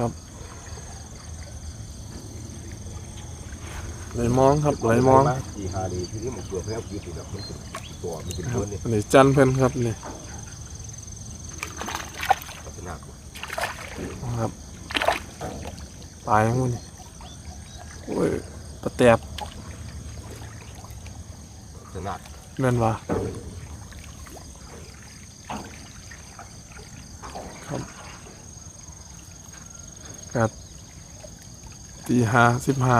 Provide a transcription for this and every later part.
ครับไหลมองครับไหลมองสี่หาดีที่นี่มันตัวแพ้กี่ตัวมันเป็นตัวมันเป็นครัตับวเนี่ยอันนี้จันเพิ่นครับนี่ลักษณะครับปลายมันนี่โอ้ยปลาแตบลักษณะแม่นว่าครับ กัดตีห้าสิบห้า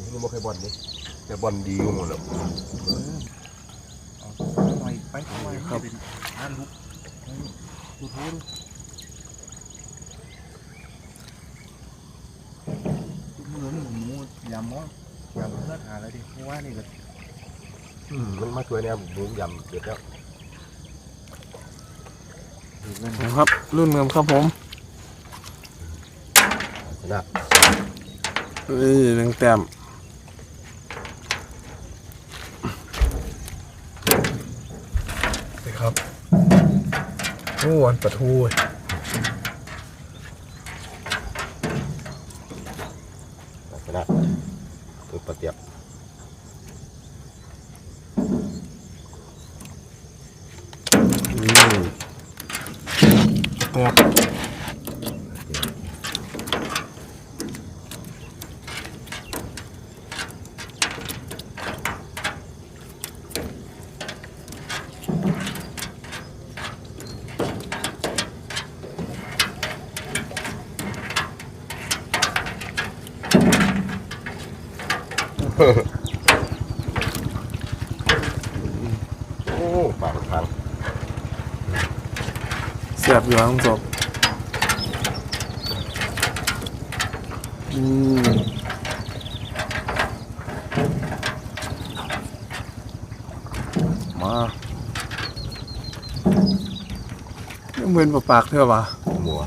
นี่มันเคยบอลนี่แต่บอลดีอยู่หมดแล้วหน่อยไปหน่อยครับอ่านลุกดูทูดูเหมือนหมู ยำมั้งยำเพื่อนหาอะไรดิเพราะว่านี่ก็อืมมันมาช่วยเนี่ยหมูยำเด็ดแล้วถือเงินนะครับรุ่นเงิมครับผมลักษณะนี่หนึ่งแต้มนี่ครับโอ้วันปลาทูเว้ยลักษณะ ตัวปลาเตียบ นี่แต้ม โอ้ ปากทางเสียบอยู่ทั้งศพอืมมายังเป็นปากๆเท่าปะหมัว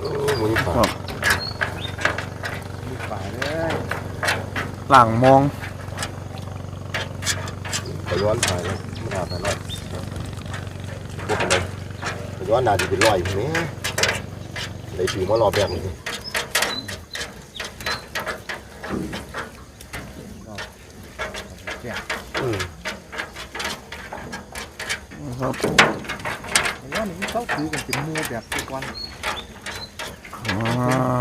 โอ้หมูนี่ปาก มีฝ่ายเลย หลังมองไปย้อนไปแล้วไม่น่าไปรอดพวกอะไรไปย้อนน่าจะเป็นรอยพวกนี้เลยถือมารอบแบบนี้แก่อืมนะครับเพราะว่านี่เขาถือกันเป็นมือแบบตะกอน อ่า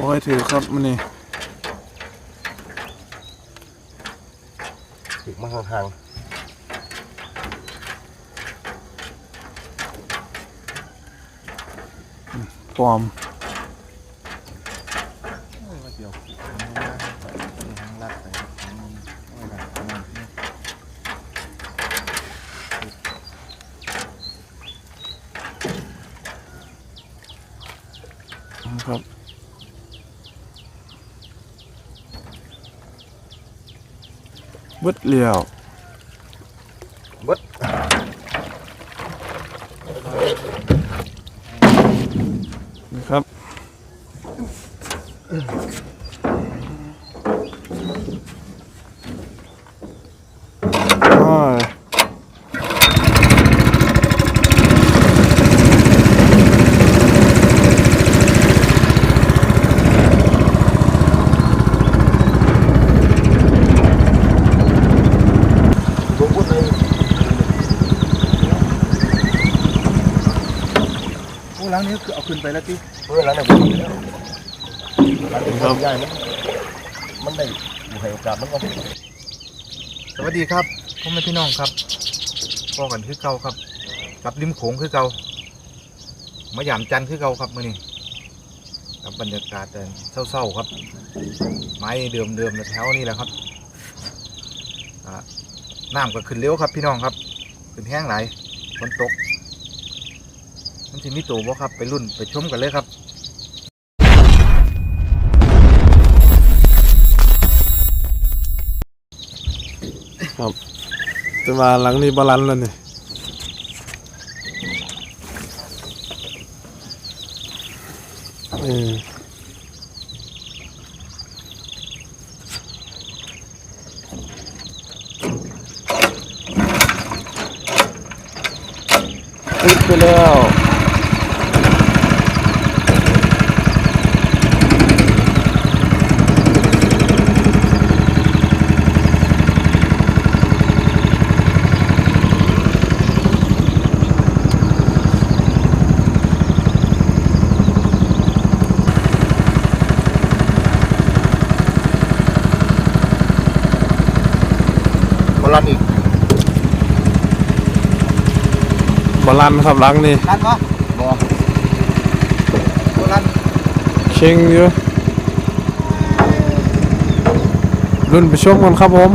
บอยถือครับมันนี่ถึงมาห่างปลอม โอ้ยว่าเดี๋ยวทางลัดไปทางโอ้ยแบบนี้ ครับเบิ ดเหลี่ยวๆเบิดนะครับอ้าย ตัวพูดเลย โอ้ล้างนี้คือเอาขึ้น ไปแล้วที่เมื่อร้านไหนพูดแล้วร้านเป็นความใหญ่มันมันได้อยู่ให้โอกาสมันก็สวัสดีครับพ่อแม่พี่น้องครับพ่อกันคือเก่าครับ กับริมโขงคือเก่ามาหยามจันทร์คือเก่าครับมื่อนี้กับบรรยากาศแต่เศร้าๆครับ ไม้เดิมๆแถวนี้แหละครับน้ำก็ขึ้นเร็วครับพี่น้องครับ ขึ้นแห้งไหลฝนตก มันสิมีตัวบ่ครับไปรุ่นไปชมกันเลยครับครับจะมาหลังนี้บาลันแล้วนี่เออปิดไปแล้ว บอลลันอีก บา ลันครับหลังนี่รันบ่บ่บ่รันเชิงอยู่รุ่นไปชมกันครับผม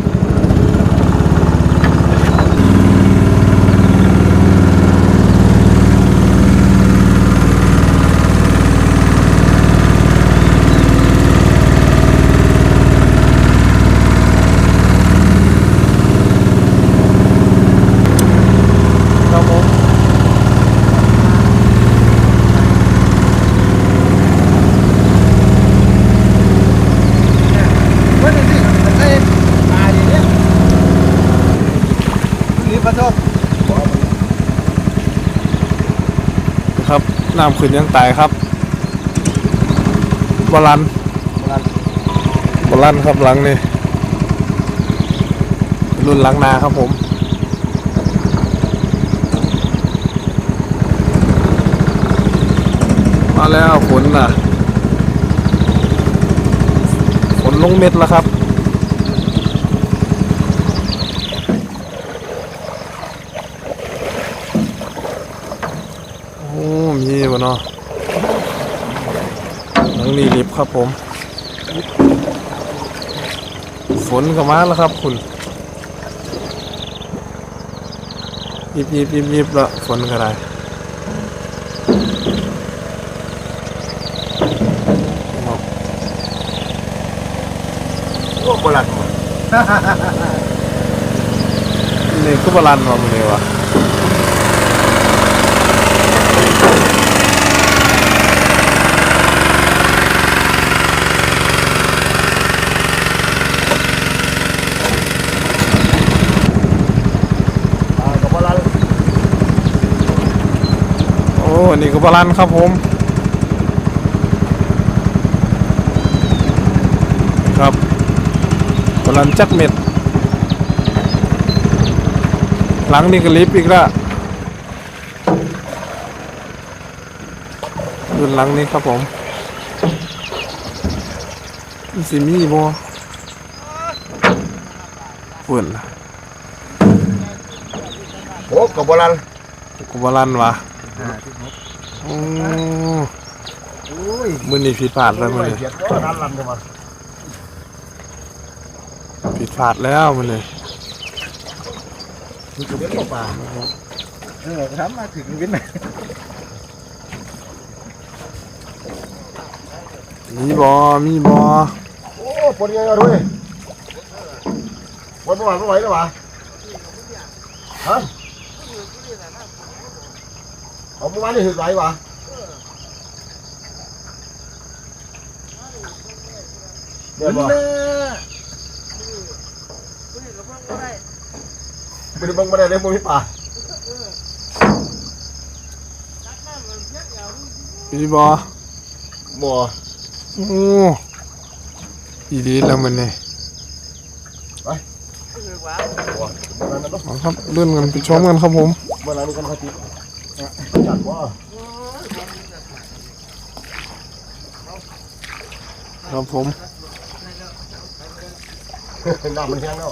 ครับผม เฮ้ยนี่สิไอ้ตายอย่างเงี้ยนี่ปะโทษ ครับน้ำขึ้นยังตายครับบอลันบ่รันบอลันครับหลังนี่รุ่นหลังนาครับผมมาแล้วฝนน่ะฝนลงเม็ดแล้วครับ โอ้มีบ่ เนาะหลังนี้ลิฟครับผม ฝนก็มาแล้วครับคุณยิบยิบยิบยิบล้วฝนก็ได้โอ้บอลลันนี่ก็บาลันมาหมดเลยวะ อ่ากับบอลลัน โอ้อั นนี่ก็บาลันครับผม ครับบาลันจักเม็ด หลังนี่ก็ลิฟต์อีกแล้วรุ่นหลังนี้ครับผมมีสิมีบ่ฝุ่นน่ะโอ้กับบอลลันกูบาลันวะอ่าที่หก โอ้โอ้ยมือนี่ผิดพลาดแล้วมือนี่เขียดบอลลันลันเลยมาผิดพลาดแล้วมือนี่มีตัวเล็กกว่าป่าเออทำมาถึงวินไหนมีบอมีบอโอ้ปนยังไงด้วยวันเมื่อวานไม่ไหวแล้ววะฮะ เอาเมื่อวานนี่ถึงไหววะเดี๋ยวบอกไปดูเบังมาได้เลยมึงพี่ป่ามีบอบ่โอ้อีดีแล้วมันนี่บ่นั่นนะเอาครับเลื่อนกันไปชมกันครับผมเมื่อไหร่นี่กันเขาติด จัดว่าครับผมน้ำมันแห้งแล้ว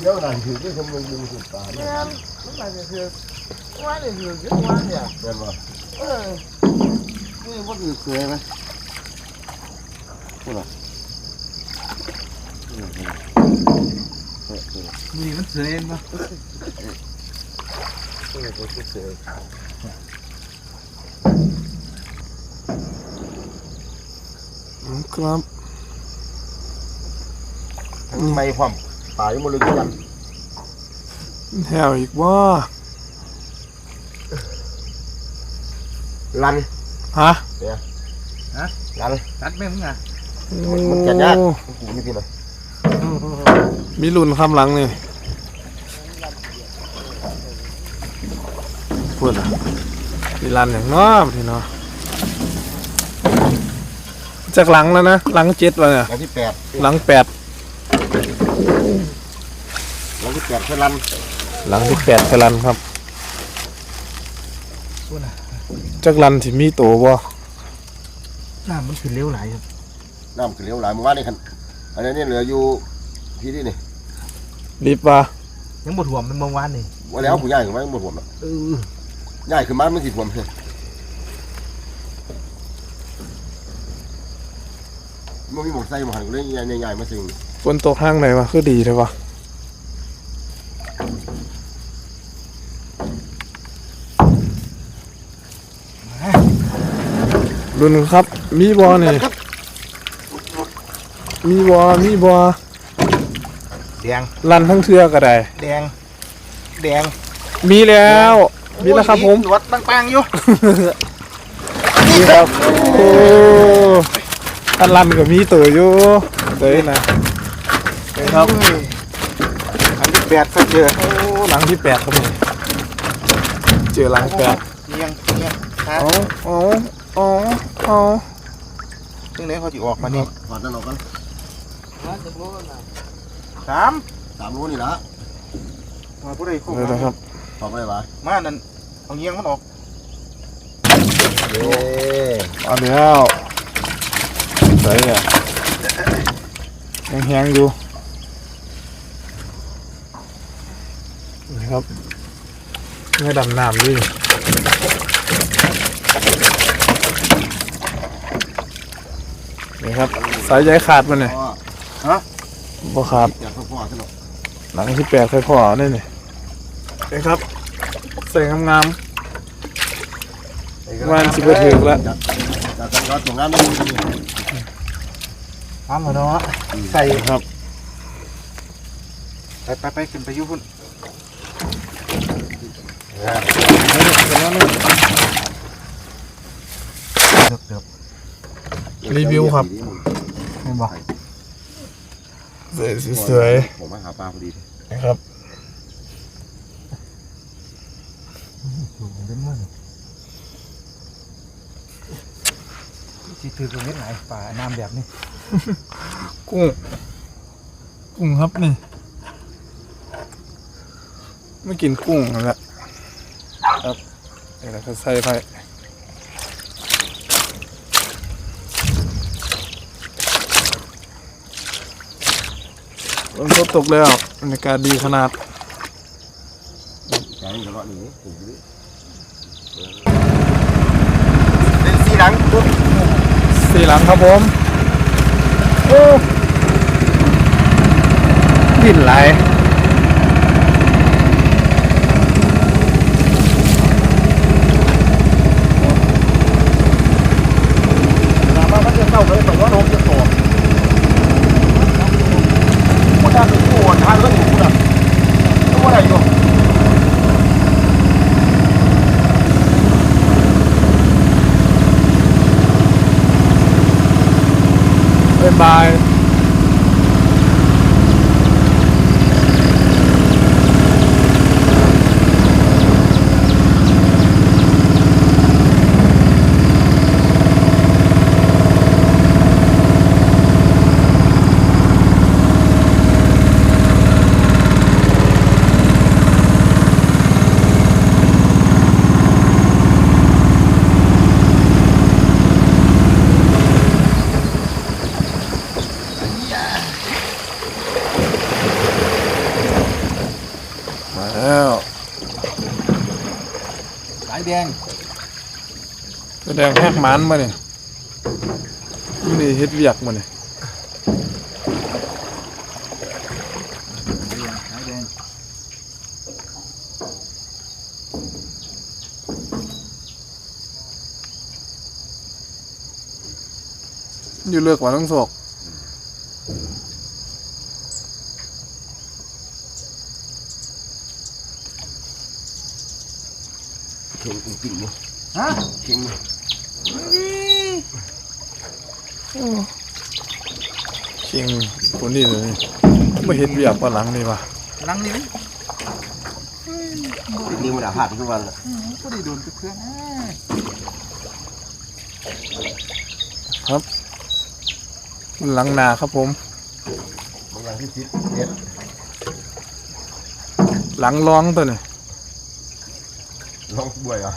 เดี๋ยวน่าถือที่ทำมึงมึงสุดตาเนี่ยมันหมายถึงคือว่าเนี่ยคือยึดว่าเนี่ยเห็นป่ะเออนี่ว่าคือเคยไหมพูดหรอ นี่มันเสือเองปะเออตัวเสืออืมครับทั้งไม่ความตายหมดเลยทุกอย่างแถวอีกว่าลันฮะลันตัดแม่มึงอะมันจัดยากกูนี่พี่หน่อยมีรุ่นคำหลังนี่ พูดอะมีรันอย่างน้อทีเนาะจากหลังแล้วนะหลังเจ็ดแล้วเนี่ยหลังที่แปดหลังแปดหลังที่แปดคือลันหลังที่แปดกรันครับพูดนะจากรันที่มีโตบ่น้ำมันขึ้นเร็วหลายครับน้ำขึ้นเลี้ยวหลายเมื่อวานนี่คันอันนี้เหลืออยู่ที่นี่นี่รีบว่ายังบดหัวมันบางวันนี่ว่าแล้วผู้ใหญ่ขึ้นมาหมดผมแล้วเออ ใหญ่ขึ้นมาไม่สิผมเลยมันมีหมวกใส่หมวกหันกูเลยใหญ่ใหญ่ๆมาสิงฝนตกห้างไหนวะคือดีเลยวะรุ่นครับ มีบอนี่มีบอมีบอแดงรันทั้งเทือก็ได้ แดง แดง มีแล้ว มีแล้วครับผม หนวดปังๆอยู่ นี่ครับ โอ้อันรันก็มีตัวอยู่เตยนะนี่ครับ อันที่แปดก็เจอ โอ้หลังที่แปดครับผมเจอหลังแปดเนียงเนียงครัเอาเอาเอาเอาซึ่งไหนเขาจะออกมานี่ถอดนั่นออกกันสามสามโลนี่ละมาผู้ใดเข้าเลยนะครับ ถอดไปวะมานั่นเอาเงียงมันออกเย้เอาแล้วใส่อะแห้งๆอยู่นี่ครับเนื้อดำน้ำดินี่ครับ สายใยขาดมันเนี่ยพ่อบ่ขาดอยากพ่อพ่อซะหน่อยหลังที่แปดค่อยพอนี่ นี่นี่ครับใส่งามๆวันสิบถึงแล้วจากจากการรัดตัวงานไม่ดีพร้อมแล้วเนาะใส่ครับ ไปไปไปขึ้นไปอยุ่พุ่นเดือบเดือบรีวิวครับเห็นบ่สวยผมมาหาปลาพอดีๆนะครับ ถูกเล่นมันสิ ถือตรงนี้ไหนป่าน้ำแบบนี้ กุ้ง กุ้งครับนี่ ไม่กินกุ้งนั่นแหละครับเดี๋ยวเราจะใส่ไปฝนตกแล้วบรรยากาศดีขนาดแกงกระรอกนี่ถูกดิเป็นสีหลังปุ๊บ สี่หลังครับผม โอ้ดินไหลมาบ้านมันจะเข้าไปแต่ว่าลมจะตกดได้เป็นผู้ทางก็ถูกพูดอะรู้ว่าอะไรอยู่ บ๊ มาแล้วสายแดงแดงแหกหมันมาเนี่ยนี่เฮ็ดเวียกมาเนี่ยอยู่เลือกว่าต้งสก ฮะเข่งนี่เชียงคนนี้เลยไม่เห็นเบียบปะหลังนี่ว่ะลังนี้มั้ยติดนิ้วมันด่าพลาดทุกวันเลยก็ได้โดนเพื่อนหลังนาครับผมบางอย่างที่ติดเด็ดหลังร้องตัวนี่ลองบวยอะ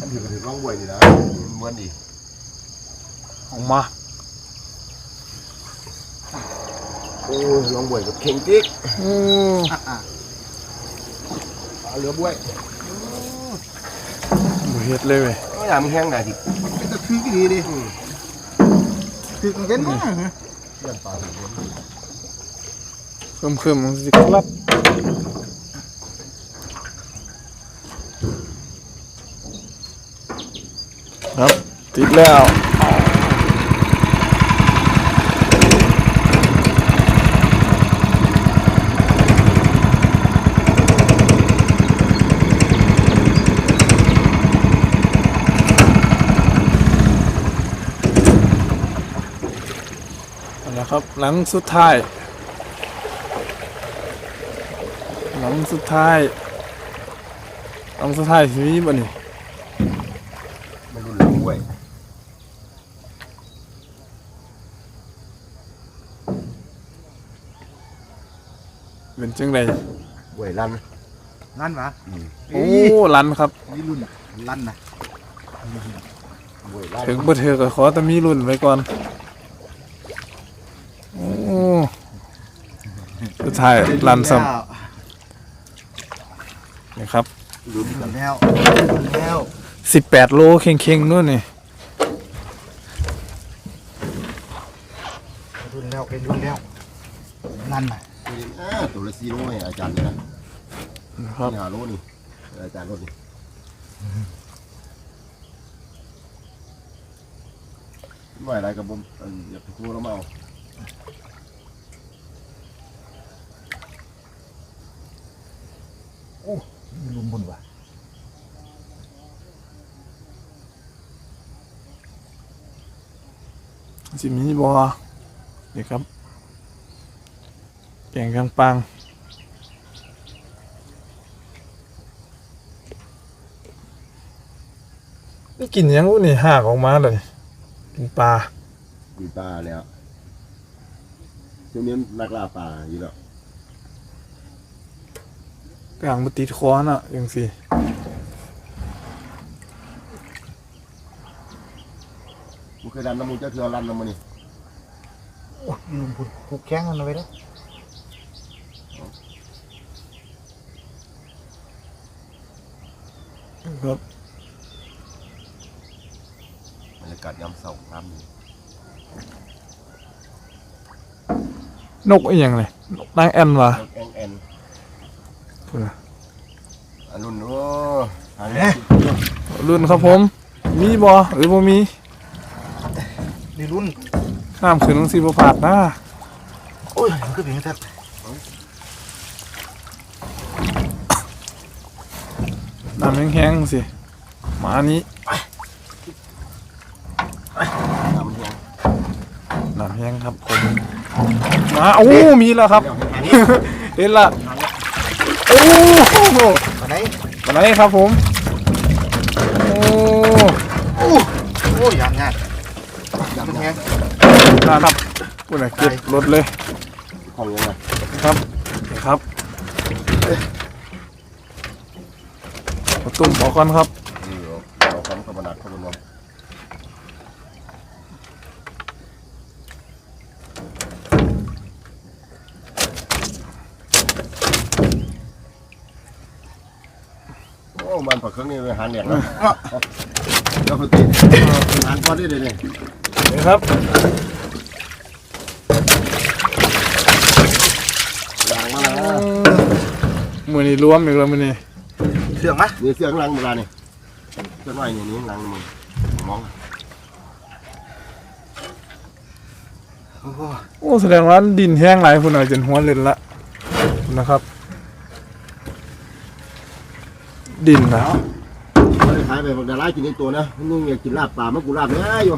อัน ถือก็ถือลองบวยนี่นะเหมือนดีออกมาโอ้ยลองบวยกับเข่งจิ๊กโอ้เอาเรือบวยบ่เฮ็ดเลยเว้ยก็อย่างมีแห้งหน่อยทีเป็นตะคือดีดิคือกันเป็นมากเรื่องปลาถึงบนเคิมเคิมๆมันสิครับครับ ติดแล้วเอาละครับ หลังสุดท้าย หลังสุดท้าย หลังสุดท้ายชีวิตบ่นี่ไม่รู้เรื่องบวย เป็นจังไดบวยลั่นลั่นวะโอ้ลันครับนี่รุ่นลั่นนะบวยลั่นถึงบ่เถือก็ขอแต่มีรุ่นไว้ก่อนโอ้สุดท้ายลันซ้ำนี่ครับลุ้นรุ่นแล้วรุ่นแล้ว18โลเข่งๆนู่นนี่รุ่นแล้วเป็นรุ่นแล้วลั่นน่ะ อ่าตัวละสี่โลให้อาจารย์เลยนะนะครับนี่หาโลนี่อาจารย์รถนี่ไม่อะไรกับผมอันอยากไปคู่แล้วมาเอามีลุมบนวะสิมีบ่นี่ครับ แกงกลางปังนี่กินหยังอู้นี่หากออกมาเลยกินปลามีปลาแล้วช่วงนี้นักล่าปลาอยู่แล้วกลางมาติดคอน่ะยังสิมึงเคยดันน้ำมูกเจ้าเถื่อรันน้ำมันนี่โอ้ยมีลุมบนผูกแข้งกันเอาไว้แล้ว ครับบรรยากาศยามเสาร์น้ำนี่นกอีหยังเลยนกนางแอ่นวะแอนแอนพูดนะอันนุ่นโอ้หาเนี่ยรุ่นครับผม มีบอหรือบ่มีนี่รุ่น น้ำขึ้นต้องสิบ่ผาดนะโอ้ยมันก็เป็นอ ย่างนั้นน้ำแห้งๆสิหมานี้น้ำมันแห้งน้ำแห้งครับผมหมาโอ้มีแล้วครับเดี๋ยวให้ทางนี้เห็นละโอ้โหมาไหนมาไหนครับผมโอ้โอ้ยยางงานยางมันแห้งครับพูดนะเก็บรถเลยของยังไงครับนี่ครับ เอาตุ่มออกก่อนครับเออเอาคำขบนาดขบวนโอ้มันปลาเครื่องนี่ไปหาเหนียงแล้วแล้วพอตีหานก้อนนี่เลยเนี่ยนี่ครับล้างมาแล้วมือนี้รวมอีกแล้วมือนี้เสื่องมะนี่เสียงล้างเวลานี่เสียงว่าอย่างนี้ล้างมือมองโอ้โหโอ้แสดงว่าดินแห้งหลายพุ่นน่ะจนหัวเล่นละนะครับ ดินนะขายไปบักดารากินในตัวนะมึงอยากกินลาบปลามากูลาบเนี่ยอยู่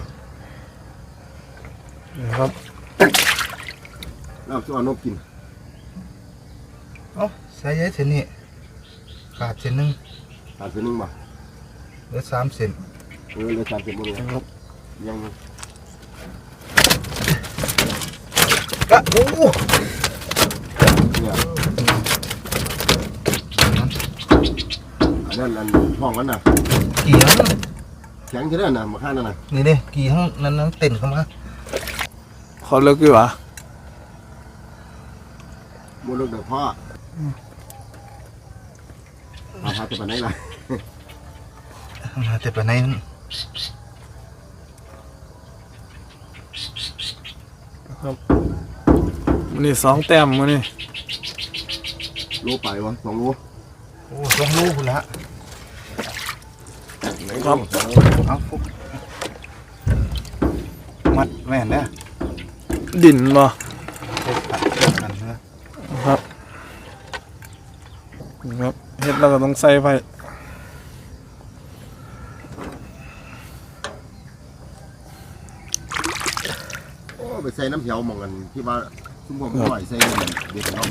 นะครับลาบสวนนกกินเอ้าใส่ยัยเส้นนี้ ขาดเส้นหนึ่งตาเส้นนึงบ่เหลือสามเส้นเออเลยตามเส้นบ่เลยนะครับยังอะโอ้โหเนี่ยอันนั้นอันห้องนั้นน่ะกี่ครั้งแข็งใช่ไหมน่ะมาข้างนั่นน่ะนี่เนี่ยกี่ครั้งนั้นนั้นเต้นเข้ามาขอเลิกดีกว่าบ่เลิกเด้อพ่อ อาพาจะไปไหนล่ะมาแต่ปานไหนนั้นมื้อนี่สองแต้มมื้อนี่โลไปวะสองโลโอ้สองลูกพุ่นละครับเอาฟุกมัดแม่นนะดินบ่ เฮ็ดตัดเชือกกันเนอะ ครับ ครับเฮ็ดแล้วก็ต้องใส่ไฟโอ้ไปใส่น้ำเหี่ยวหมองกันที่ว่าซุ่มผมอร่อยใส่น้ำเด็ดเนาะ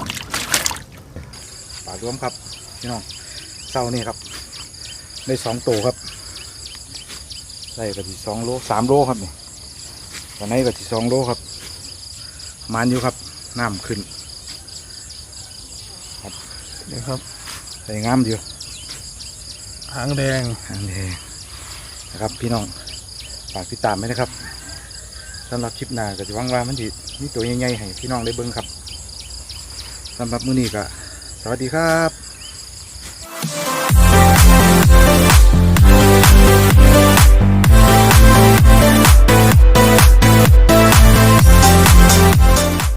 ป่ารวมครับพี่น้องเศร้านี่ครับ ได้สองโตครับได้ก็ที่สองโลสามโลครับนี่ตอนนี้ก็ที่สองโลครับ มานอยู่ครับน้ำขึ้นครับ ใส่งามอยู่หางแดงอันนี้นะครับพี่น้องฝากติดตามไว้นะครับสำหรับคลิปหน้าก็จะหวังว่ามันจะมีตัวใหญ่ๆให้พี่น้องได้เบิ่งครับสำหรับมื้อนี้ก็สวัสดีครับ